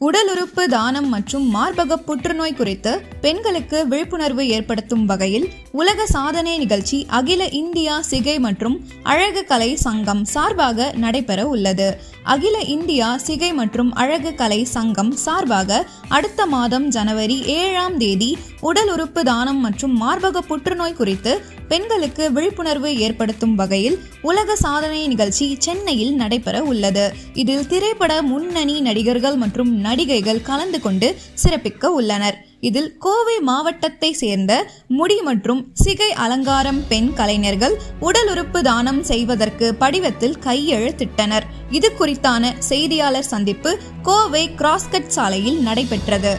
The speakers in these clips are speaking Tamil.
உடல் உறுப்பு தானம் மற்றும் மார்பக புற்றுநோய் குறித்து பெண்களுக்கு விழிப்புணர்வு ஏற்படுத்தும் வகையில் உலக சாதனை நிகழ்ச்சி அகில இந்தியா சிகை மற்றும் அழகு கலை சங்கம் சார்பாக நடைபெற உள்ளது. அகில இந்தியா சிகை மற்றும் அழகு கலை சங்கம் சார்பாக அடுத்த மாதம் ஜனவரி ஏழாம் தேதி உடல் உறுப்பு தானம் மற்றும் மார்பக புற்றுநோய் குறித்து பெண்களுக்கு விழிப்புணர்வு ஏற்படுத்தும் வகையில் உலக சாதனை நிகழ்ச்சி சென்னையில் நடைபெற உள்ளது. இதில் திரைப்பட முன்னணி நடிகர்கள் மற்றும் நடிகைகள் கலந்து கொண்டு சிறப்பிக்க உள்ளனர். இதில் கோவை மாவட்டத்தை சேர்ந்த முடி மற்றும் சிகை அலங்காரம் பெண் கலைஞர்கள் உடல் உறுப்பு தானம் செய்வதற்கு படிவத்தில் கையெழுத்திட்டனர். இது குறித்தான செய்தியாளர் சந்திப்பு கோவை கிராஸ்கட் சாலையில் நடைபெற்றது.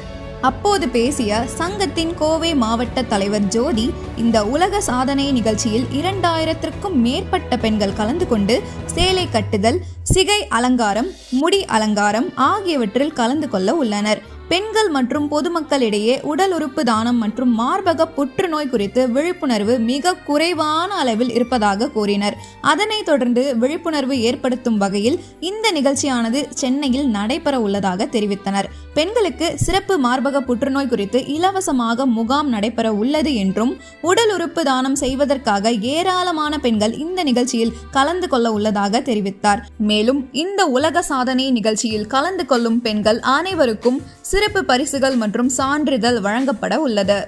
அப்போது பேசிய சங்கத்தின் கோவை மாவட்ட தலைவர் ஜோதி இந்த உலக சாதனை நிகழ்ச்சியில் இரண்டாயிரத்திற்கும் மேற்பட்ட பெண்கள் கலந்து கொண்டு சேலை கட்டுதல் சிகை அலங்காரம் முடி அலங்காரம் ஆகியவற்றில் கலந்து கொள்ள உள்ளனர். பெண்கள் மற்றும் பொதுமக்களிடையே உடல் உறுப்பு தானம் மற்றும் மார்பக புற்றுநோய் குறித்து விழிப்புணர்வு மிக குறைவான அளவில் இருப்பதாக கூறினர். அதனைத் தொடர்ந்து விழிப்புணர்வு ஏற்படுத்தும் வகையில் இந்த நிகழ்ச்சியானது சென்னையில் நடைபெற உள்ளதாக தெரிவித்தனர். பெண்களுக்கு சிறப்பு மார்பக புற்றுநோய் குறித்து இலவசமாக முகாம் நடைபெற உள்ளது என்றும் உடல் உறுப்பு தானம் செய்வதற்காக ஏராளமான பெண்கள் இந்த நிகழ்ச்சியில் கலந்து கொள்ள உள்ளதாக தெரிவித்தார். மேலும் இந்த உலக சாதனை நிகழ்ச்சியில் கலந்து கொள்ளும் பெண்கள் அனைவருக்கும் சிறப்பு பரிசுகள் மற்றும் சான்றிதழ் வழங்கப்பட உள்ளது.